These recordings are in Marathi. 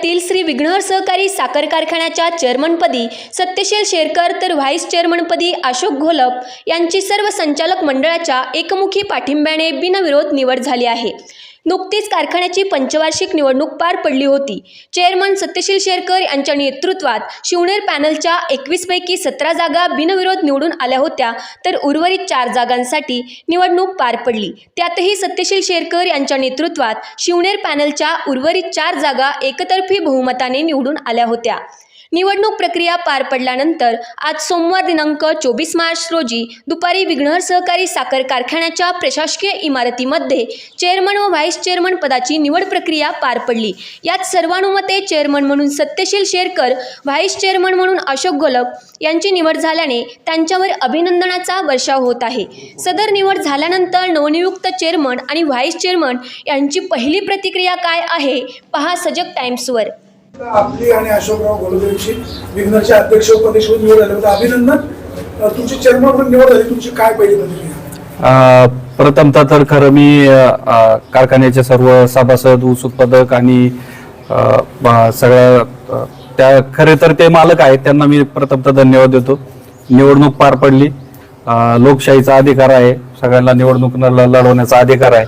तालुक्यातील श्री विघ्नहर सहकारी साखर कारखान्याच्या चेअरमनपदी सत्यशील शेरकर तर व्हाईस चेअरमनपदी अशोक घोलप यांची सर्व संचालक मंडळाच्या एकमुखी पाठिंब्याने बिनविरोध निवड झाली आहे. नुकतीच कारखान्याची पंचवार्षिक निवडणूक पार पडली होती. चेअरमन सत्यशील शेरकर यांच्या नेतृत्वात शिवनेर पॅनलच्या एकवीसपैकी सतरा जागा बिनविरोध निवडून आल्या होत्या तर उर्वरित चार जागांसाठी निवडणूक पार पडली. त्यातही सत्यशील शेरकर यांच्या नेतृत्वात शिवनेर पॅनलच्या उर्वरित चार जागा एकतर्फी बहुमताने निवडून आल्या होत्या. निवडणूक प्रक्रिया पार पडल्यानंतर आज सोमवार दिनांक चोवीस मार्च रोजी दुपारी विघ्नहर सहकारी साखर कारखान्याच्या प्रशासकीय इमारतीमध्ये चेअरमन व व्हाईस चेअरमन पदाची निवड प्रक्रिया पार पडली. यात सर्वानुमते चेअरमन म्हणून सत्यशील शेरकर व्हाईस चेअरमन म्हणून अशोक गोलप यांची निवड झाल्याने त्यांच्यावर अभिनंदनाचा वर्षाव होत आहे. सदर निवड झाल्यानंतर नवनियुक्त चेअरमन आणि व्हाईस चेअरमन यांची पहिली प्रतिक्रिया काय आहे? पहा सजग टाइम्सवर. आपली आणि अशोकराव गोलदेवची विघ्नरच्या अध्यक्ष उपाध्यक्ष निवड झाले? म्हणजे होते अभिनंदन. अ, तुमची चेअरमन म्हणून निवड झाली. तुमची काय पहिली प्रतिक्रिया? प्रथमतः तर खरं मी कारखान्याचे सर्व सभासद ऊस उत्पादक आणि सगळ्या त्या खरे तर ते मालक आहेत. त्यांना मी प्रथमतः धन्यवाद देतो. निवडणूक पार पडली. लोकशाहीचा अधिकार आहे. सगळ्यांना निवडणूक लढवण्याचा अधिकार आहे.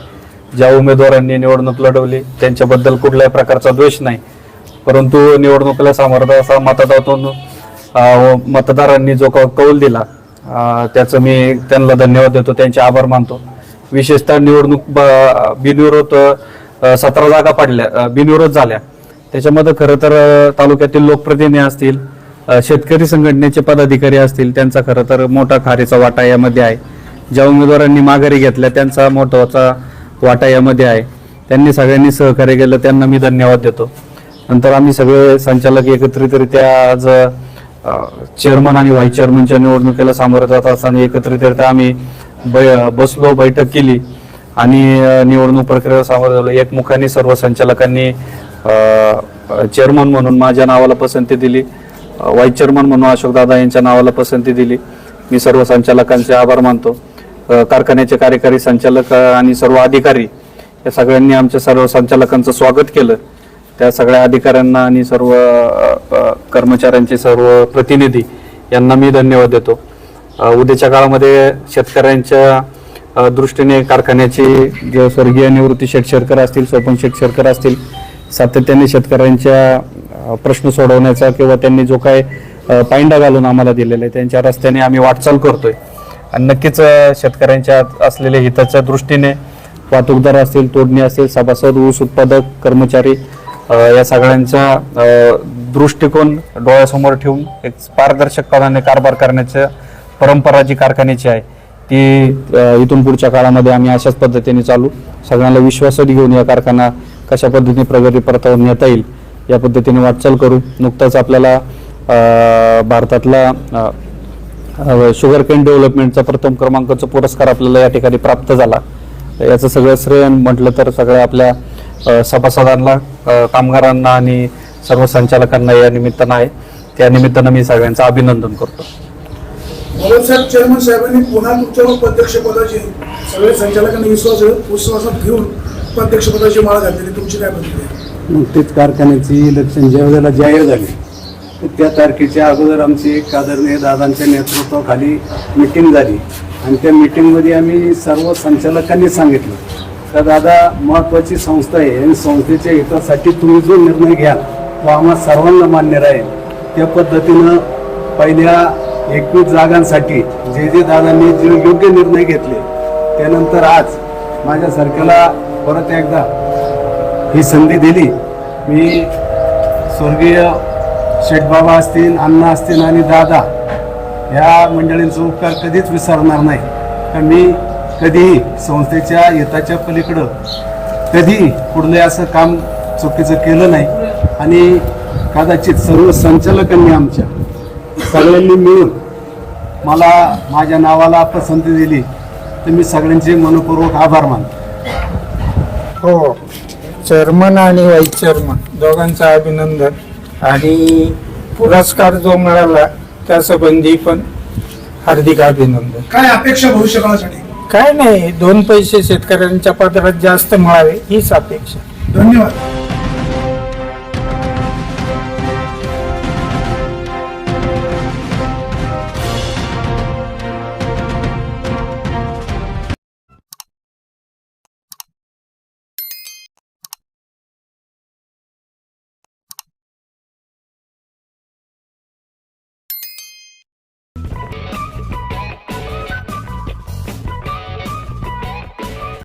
ज्या उमेदवारांनी निवडणूक लढवली त्यांच्याबद्दल कुठल्याही प्रकारचा द्वेष नाही. परंतु निवडणुकीला सामोरं असा मतदातून हो, मतदारांनी जो कौल दिला त्याचं मी त्यांना धन्यवाद देतो त्यांचे आभार मानतो. विशेषतः निवडणूक ब- बिनविरोध सतरा जागा पडल्या बिनविरोध झाल्या. त्याच्यामध्ये खरं तर तालुक्यातील लोकप्रतिनिधी असतील शेतकरी संघटनेचे पदाधिकारी असतील त्यांचा खरं तर मोठा खारीचा वाटा यामध्ये आहे. ज्या उमेदवारांनी माघारी घेतल्या त्यांचा महत्त्वाचा वाटा यामध्ये आहे. त्यांनी सगळ्यांनी सहकार्य केलं त्यांना मी धन्यवाद देतो. नंतर आम्ही सगळे संचालक एकत्रितरित्या आज चेअरमन आणि व्हाईस चेअरमनच्या निवडणुकीला सामोरं जात असताना एकत्रितरित्या आम्ही बसलो बैठक केली आणि निवडणूक प्रक्रियेला सामोरं झालो एकमुखाने सर्व संचालकांनी चेअरमन म्हणून माझ्या नावाला पसंती दिली व्हाईस चेअरमन म्हणून अशोकदादा यांच्या नावाला पसंती दिली. मी सर्व संचालकांचे आभार मानतो. कारखान्याचे कार्यकारी संचालक आणि सर्व अधिकारी या सगळ्यांनी आमच्या सर्व संचालकांचं स्वागत केलं. त्या सगळ्या अधिकाऱ्यांना आणि सर्व कर्मचाऱ्यांचे सर्व प्रतिनिधी यांना मी धन्यवाद देतो. उद्याच्या काळामध्ये शेतकऱ्यांच्या दृष्टीने कारखान्याचे जे स्वर्गीय निवृत्ती शेठ शेरकर असतील स्वपन शेठ शेरकर असतील सातत्याने शेतकऱ्यांच्या प्रश्न सोडवण्याचा किंवा त्यांनी जो काय पायंडा घालून आम्हाला दिलेला आहे त्यांच्या रस्त्याने आम्ही वाटचाल करतोय. आणि नक्कीच शेतकऱ्यांच्या असलेल्या हिताच्या दृष्टीने वाहतूकदार असतील तोडणी असतील सभासद ऊस उत्पादक कर्मचारी या सगळ्यांचा दृष्टिकोन डोळ्यासमोर ठेवून एक पारदर्शकपणाने कारभार करण्याच्या परंपरा जी कारखान्याची आहे. ती इथून पुढच्या काळामध्ये आम्ही अशाच पद्धतीने चालू सगळ्यांना विश्वासात घेऊन या कारखाना कशा पद्धतीने प्रगती परतावर नेता येईल या पद्धतीने वाटचाल करू. नुकताच आपल्याला भारतातला शुगर केन डेव्हलपमेंटचा प्रथम क्रमांकाचा पुरस्कार आपल्याला या ठिकाणी प्राप्त झाला. याचं सगळं श्रेय म्हटलं तर सगळ्या आपल्या सभासदांना कामगारांना आणि सर्व संचालकांना या निमित्तानं आहे. त्या निमित्तानं मी सगळ्यांचं अभिनंदन करतो. साहेब चेअरमन साहेबांनी पुन्हा तुमच्यावर उपाध्यक्ष पदाची सगळे संचालकांनी विश्वास विश्वासात घेऊन उपाध्यक्ष पदाची माळ घातलेली. तुमची काय प्रतिक्रिया? नुकतीच कारखान्याची इलेक्शन ज्या वेळेला जाहीर झाली त्या तारखेच्या अगोदर आमची एक आदरणीय दादांच्या नेतृत्वाखाली मिटिंग झाली. आणि त्या मिटिंगमध्ये आम्ही सर्व संचालकांनी सांगितलं तर दादा महत्त्वाची संस्था आहे. आणि संस्थेच्या हितासाठी तुम्ही जो निर्णय घ्याल तो आम्हा सर्वांना मान्य राहील. त्या पद्धतीनं पहिल्या एकवीस जागांसाठी जे जे दादांनी जे योग्य निर्णय घेतले त्यानंतर आज माझ्यासारख्याला परत एकदा ही संधी दिली. मी स्वर्गीय शेठबाबा असतील अण्णा असतील आणि दादा ह्या मंडळींचा उपकार कधीच विसरणार नाही. तर मी कधीही संस्थेच्या हिताच्या पलीकडं कधीही कुठलंही असं काम चुकीचं केलं नाही. आणि कदाचित सर्व संचालकांनी आमच्या सगळ्यांनी मिळून मला माझ्या नावाला पसंती दिली तर मी सगळ्यांचे मनपूर्वक आभार मानतो. हो चेअरमन आणि व्हाईस चेअरमन दोघांचं अभिनंदन आणि पुरस्कार जो मिळाला त्या संबंधी पण हार्दिक अभिनंदन. काय अपेक्षा भविष्यकाळासाठी? काय नाही दोन पैसे शेतकऱ्यांच्या पदरात जास्त मिळावे हीच अपेक्षा. धन्यवाद.